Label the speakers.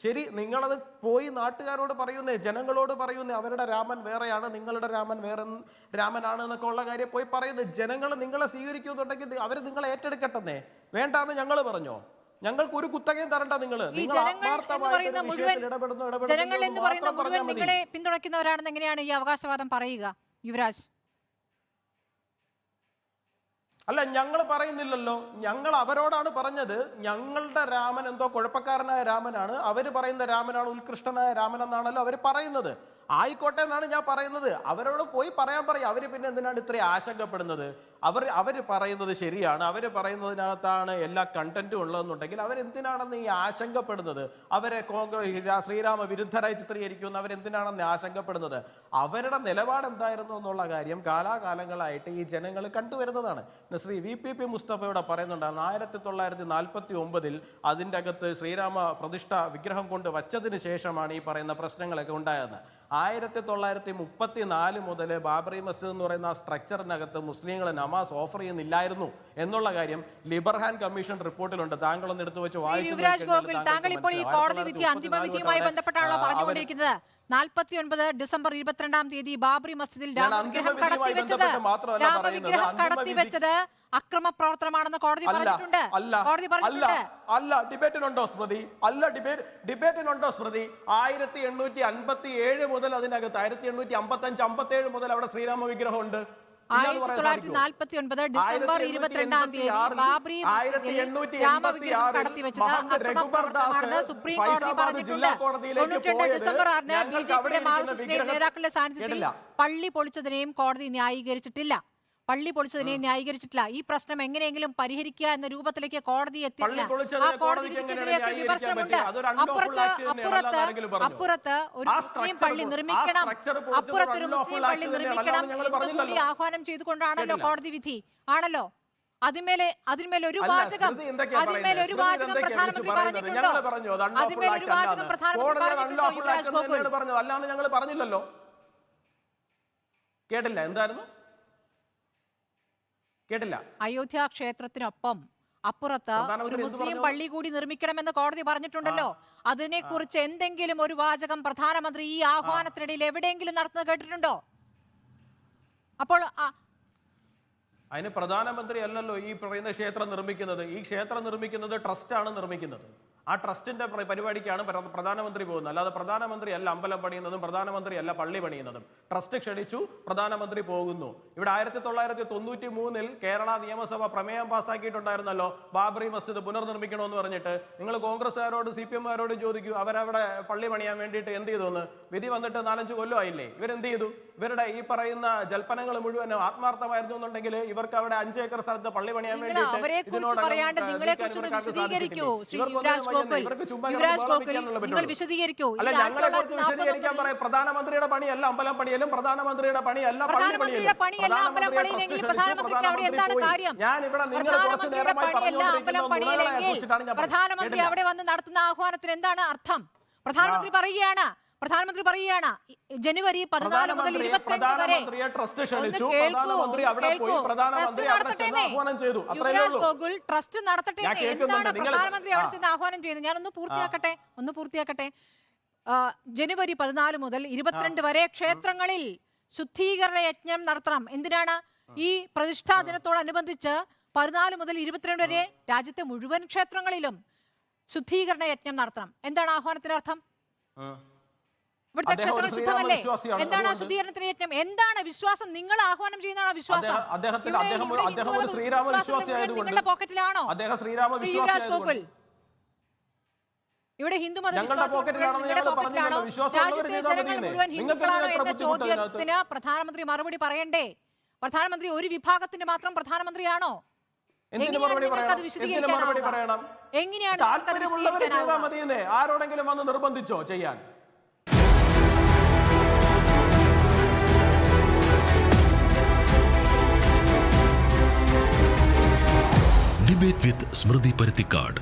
Speaker 1: ശരി നിങ്ങളത് പോയി നാട്ടുകാരോട് പറയുന്നേ ജനങ്ങളോട് പറയുന്നേ അവരുടെ രാമൻ വേറെയാണ് നിങ്ങളുടെ രാമൻ വേറെ രാമനാണ് എന്നൊക്കെ ഉള്ള കാര്യം പോയി പറയുന്നത് ജനങ്ങൾ നിങ്ങളെ സ്വീകരിക്കുന്നുണ്ടെങ്കിൽ അവർ നിങ്ങളെ ഏറ്റെടുക്കട്ടെന്നേ. വേണ്ടാന്ന് ഞങ്ങൾ പറഞ്ഞോ? ഞങ്ങൾക്ക് ഒരു കുത്തകയും തരണ്ട നിങ്ങൾ
Speaker 2: ജനങ്ങൾ എന്ന് പറയുന്ന മുഴുവൻ നിങ്ങളെ പിന്തുണയ്ക്കുന്നവരാണെന്ന് എങ്ങനെയാണ് ഈ അവകാശവാദം പറയുക യുവരാജ്?
Speaker 1: അല്ല ഞങ്ങൾ പറയുന്നില്ലല്ലോ. ഞങ്ങൾ അവരോടാണ് പറഞ്ഞത്. ഞങ്ങളുടെ രാമൻ എന്തോ കുഴപ്പക്കാരനായ രാമനാണ്. അവർ പറയുന്ന രാമനാണ് ഉത്കൃഷ്ടനായ രാമൻ എന്നാണല്ലോ അവർ പറയുന്നത്. ആയിക്കോട്ടെ എന്നാണ് ഞാൻ പറയുന്നത്. അവരോട് പോയി പറയാൻ പറയും. അവർ പിന്നെ എന്തിനാണ് ഇത്രയും ആശങ്കപ്പെടുന്നത്? അവർ അവർ പറയുന്നത് ശരിയാണ്. അവർ പറയുന്നതിനകത്താണ് എല്ലാ കണ്ടന്റും ഉള്ളതെന്നുണ്ടെങ്കിൽ അവരെന്തിനാണെന്ന് ഈ ആശങ്കപ്പെടുന്നത്? അവരെ കോൺഗ്രസ് ശ്രീരാമ വിരുദ്ധരായി ചിത്രീകരിക്കുമെന്ന് അവരെന്തിനാണെന്ന് ആശങ്കപ്പെടുന്നത്? അവരുടെ നിലപാട് എന്തായിരുന്നു എന്നുള്ള കാര്യം കാലാകാലങ്ങളായിട്ട് ഈ ജനങ്ങൾ കണ്ടുവരുന്നതാണ്. Shri V P P Mustafa ഇവിടെ പറയുന്നുണ്ടായിരുന്നു ആയിരത്തി തൊള്ളായിരത്തി നാൽപ്പത്തി ഒമ്പതിൽ അതിന്റെ അകത്ത് ശ്രീരാമ പ്രതിഷ്ഠ വിഗ്രഹം കൊണ്ട് വച്ചതിന് ശേഷമാണ് ഈ പറയുന്ന പ്രശ്നങ്ങളൊക്കെ ഉണ്ടായത്. ആയിരത്തി തൊള്ളായിരത്തി മുപ്പത്തി നാല് മുതൽ ബാബറി മസ്ജിദ് എന്ന് പറയുന്ന ആ സ്ട്രക്ചറിനകത്ത് മുസ്ലിങ്ങൾ നമാസ് ഓഫർ ചെയ്യുന്നില്ലായിരുന്നു. എന്നുള്ള കാര്യം ലിബർഹാൻ കമ്മീഷൻ റിപ്പോർട്ടിലുണ്ട്. താങ്കൾ ഒന്ന് എടുത്തു വെച്ച് വായിച്ചു
Speaker 2: യുവരാജ് ഗോകുൽ താങ്കൾ ഇപ്പോൾ ഈ കോടതി വിധി അന്തിമ വിധിയുമായി ബന്ധപ്പെട്ടാണല്ലോ പറഞ്ഞുകൊണ്ടിരിക്കുന്നത്? നാൽപ്പത്തി ഒൻപത് ഡിസംബർ ഇരുപത്തിരണ്ടാം തീയതി ബാബറി മസ്ജിദിൽ രാമവിഗ്രഹം കടത്തിവെച്ചത്. രാമവിഗ്രഹം കടത്തിവെച്ചത് അക്രമ പ്രവർത്തനമാണെന്ന് കോടതി പറഞ്ഞിട്ടുണ്ട്.
Speaker 1: അല്ല
Speaker 2: കോടതി പറഞ്ഞിട്ടുണ്ട്.
Speaker 1: അല്ല ഡിബേറ്റിനുണ്ടോ സ്മൃതി? അല്ല ഡിബേറ്റ് ഡിബേറ്റിനുണ്ടോ സ്മൃതി? ആയിരത്തി എണ്ണൂറ്റി അൻപത്തി ഏഴ് മുതൽ അതിനകത്ത് ആയിരത്തി എണ്ണൂറ്റി അമ്പത്തി അഞ്ച് അമ്പത്തി ഏഴ് മുതൽ അവിടെ ശ്രീരാമ വിഗ്രഹം ഉണ്ട്
Speaker 2: ആയിരത്തി തൊള്ളായിരത്തി നാൽപ്പത്തി ഒൻപത് ഡിസംബർ ഇരുപത്തിരണ്ടാം തീയതി രാമവിഗ്രഹം കടത്തിവെച്ചത് സുപ്രീം കോടതി പറഞ്ഞിട്ടുണ്ട്. തൊണ്ണൂറ്റിരണ്ട് ഡിസംബർ ആറിന് ബി ജെ പിയുടെ നേതാക്കളുടെ സാന്നിധ്യത്തിൽ പള്ളി പൊളിച്ചതിനെയും കോടതി ന്യായീകരിച്ചിട്ടില്ല. പള്ളി പൊളിച്ചതിനെ ന്യായീകരിച്ചിട്ടില്ല. ഈ പ്രശ്നം എങ്ങനെയെങ്കിലും പരിഹരിക്കുക എന്ന രൂപത്തിലേക്ക് കോടതി എത്തിയില്ല ആ കോടതി വിധിക്കെതിരെയൊക്കെ വിമർശനമുണ്ട്? അപ്പുറത്ത് അപ്പുറത്ത്? അപ്പുറത്ത് ഒരു മുസ്ലിം പള്ളി നിർമ്മിക്കണം. അപ്പുറത്ത് ഒരു മുസ്ലിം പള്ളി നിർമ്മിക്കണം എന്ന് കൂടി. ആഹ്വാനം ചെയ്തുകൊണ്ടാണല്ലോ കോടതി വിധി. ആണല്ലോ? അതിന്മേലെ അതിന്മേൽ ഒരു വാചകം അതിന്മേൽ ഒരു വാചകം പ്രധാനമന്ത്രി പറഞ്ഞിട്ടുണ്ടോ? അതിന്മേൽ ഒരു വാചകം. പ്രധാനമന്ത്രി പറഞ്ഞിട്ടുണ്ടോ യുവരാജ് ഗോകുൽ
Speaker 1: ഞങ്ങൾ പറഞ്ഞില്ലല്ലോ. കേട്ടില്ല? എന്തായിരുന്നു? കേട്ടില്ല.
Speaker 2: അയോധ്യ ക്ഷേത്രത്തിനൊപ്പം അപ്പുറത്ത് ഒരു മുസ്ലിം പള്ളി കൂടി നിർമ്മിക്കണമെന്ന് കോടതി പറഞ്ഞിട്ടുണ്ടല്ലോ. അതിനെക്കുറിച്ച് എന്തെങ്കിലും ഒരു വാചകം പ്രധാനമന്ത്രി ഈ ആഹ്വാനത്തിനിടയിൽ എവിടെയെങ്കിലും നടത്തുന്നത് കേട്ടിട്ടുണ്ടോ? അപ്പോൾ
Speaker 1: അതിന് പ്രധാനമന്ത്രി അല്ലല്ലോ ഈ പറയുന്ന ക്ഷേത്രം നിർമ്മിക്കുന്നത്. ഈ ക്ഷേത്രം നിർമ്മിക്കുന്നത് ട്രസ്റ്റാണ് നിർമ്മിക്കുന്നത്. ആ ട്രസ്റ്റിന്റെ പ്ര- പരിപാടിക്കാണ് പ്രധാനമന്ത്രി പോകുന്നത്. അല്ലാതെ പ്രധാനമന്ത്രി അല്ല അമ്പലം പണിയുന്നതും പ്രധാനമന്ത്രി അല്ല പള്ളി പണിയുന്നതും. ട്രസ്റ്റ് ക്ഷണിച്ചു പ്രധാനമന്ത്രി പോകുന്നു. ഇവിടെ ആയിരത്തി തൊള്ളായിരത്തി തൊണ്ണൂറ്റി മൂന്നിൽ കേരള നിയമസഭ പ്രമേയം പാസ്സാക്കിയിട്ടുണ്ടായിരുന്നല്ലോ ബാബറി മസ്ജിദ് പുനർനിർമ്മിക്കണമെന്ന് പറഞ്ഞിട്ട്. നിങ്ങൾ കോൺഗ്രസ്സുകാരോട് സി പി എമ്മുകാരോട് ചോദിക്കൂ അവരവിടെ പള്ളി പണിയാൻ വേണ്ടിയിട്ട് എന്ത് ചെയ്തു എന്ന്? വിധി വന്നിട്ട് നാലഞ്ച് കൊല്ലമായില്ലേ ഇവരെന്ത് ചെയ്തു? ഇവരുടെ ഈ പറയുന്ന ജൽപ്പനങ്ങൾ മുഴുവൻ ആത്മാർത്ഥമായിരുന്നു എന്നുണ്ടെങ്കിൽ ഇവർക്ക് അവിടെ അഞ്ച് ഏക്കർ സ്ഥലത്ത് പള്ളി പണിയാൻ വേണ്ടിയിട്ട്
Speaker 2: അവരെ
Speaker 1: ഇവർക്കൊന്നും
Speaker 2: യുവരാജ് നിങ്ങൾ വിശദീകരിക്കോ.
Speaker 1: അല്ല ഞങ്ങളെ കുറിച്ച്
Speaker 2: 1940
Speaker 1: വിശദീകരിക്കാൻ
Speaker 2: മുതൽ
Speaker 1: പറയാം. പ്രധാനമന്ത്രിയുടെ പണിയല്ല അമ്പലം പണിയലും പ്രധാനമന്ത്രിയുടെ പണിയല്ല
Speaker 2: പ്രധാനമന്ത്രിയുടെ പണിയല്ല? അമ്പലം പണിയിലെങ്കിൽ പ്രധാനമന്ത്രിക്ക് അവിടെ എന്താണ് കാര്യം?
Speaker 1: ഞാൻ ഇവിടെ നിങ്ങൾ കുറച്ച്
Speaker 2: പ്രധാനമന്ത്രിയുടെ പണിയല്ല അമ്പലം പണിയിലെങ്കിൽ പ്രധാനമന്ത്രി അവിടെ വന്ന് നടത്തുന്ന ആഹ്വാനത്തിന് എന്താണ് അർത്ഥം? പ്രധാനമന്ത്രി പറയുകയാണ് പ്രധാനമന്ത്രി പറയുകയാണ് ജനുവരി പതിനാല് മുതൽ ഇരുപത്തിരണ്ട് വരെ
Speaker 1: പ്രധാനമന്ത്രി അവിടെ. ആഹ്വാനം ചെയ്തു. അത്രയേ
Speaker 2: യുവരാജ് ഗോകുൽ ട്രസ്റ്റ് നടത്തട്ടെ
Speaker 1: ഞാൻ
Speaker 2: എന്താണ് പ്രധാനമന്ത്രി അവിടെ
Speaker 1: ആ.
Speaker 2: ചെന്ന് ആഹ്വാനം ചെയ്യുന്നത്? ഞാനൊന്ന് പൂർത്തിയാക്കട്ടെ ഒന്ന് പൂർത്തിയാക്കട്ടെ. ജനുവരി പതിനാല് മുതൽ ഇരുപത്തിരണ്ട് വരെ ക്ഷേത്രങ്ങളിൽ ശുദ്ധീകരണ യജ്ഞം നടത്തണം. എന്തിനാണ്? ഈ പ്രതിഷ്ഠാ ദിനത്തോടനുബന്ധിച്ച് പതിനാല് മുതൽ ഇരുപത്തിരണ്ട് വരെ രാജ്യത്തെ മുഴുവൻ ക്ഷേത്രങ്ങളിലും ശുദ്ധീകരണ യജ്ഞം നടത്തണം. എന്താണ് ആഹ്വാനത്തിന്റെ അർത്ഥം. ഇവിടുത്തെ ക്ഷേത്രങ്ങൾ ശുദ്ധമല്ലേ? എന്താണ് ആ ശുദ്ധീകരണത്തിന് യജ്ഞം എന്താണ് വിശ്വാസം? നിങ്ങൾ ആഹ്വാനം ചെയ്യുന്നതാണോ വിശ്വാസം? നിങ്ങളുടെ പോക്കറ്റിലാണോ?
Speaker 1: അദ്ദേഹം ശ്രീരാമ
Speaker 2: ശ്രീ
Speaker 1: വിശ്വാസി
Speaker 2: യുവരാജ് ഗോകുൽ. ഇവിടെ
Speaker 1: ഞങ്ങൾ പറഞ്ഞില്ലല്ലോ.
Speaker 2: പോക്കറ്റിലാണോ? രാജ്യത്തെ ജനങ്ങൾ മുഴുവൻ ഹിന്ദുക്കളാണോ എന്ന ചോദ്യത്തിന് പ്രധാനമന്ത്രി മറുപടി പറയണ്ടേ? പ്രധാനമന്ത്രി ഒരു വിഭാഗത്തിന്റെ മാത്രം പ്രധാനമന്ത്രിയാണോ? എങ്ങനെയാണ്?
Speaker 1: ആരോടെങ്കിലും വന്ന് നിർബന്ധിച്ചോ ചെയ്യാൻ?
Speaker 3: ഡിബേറ്റ് വിത്ത് സ്മൃതി പരുത്തിക്കാട്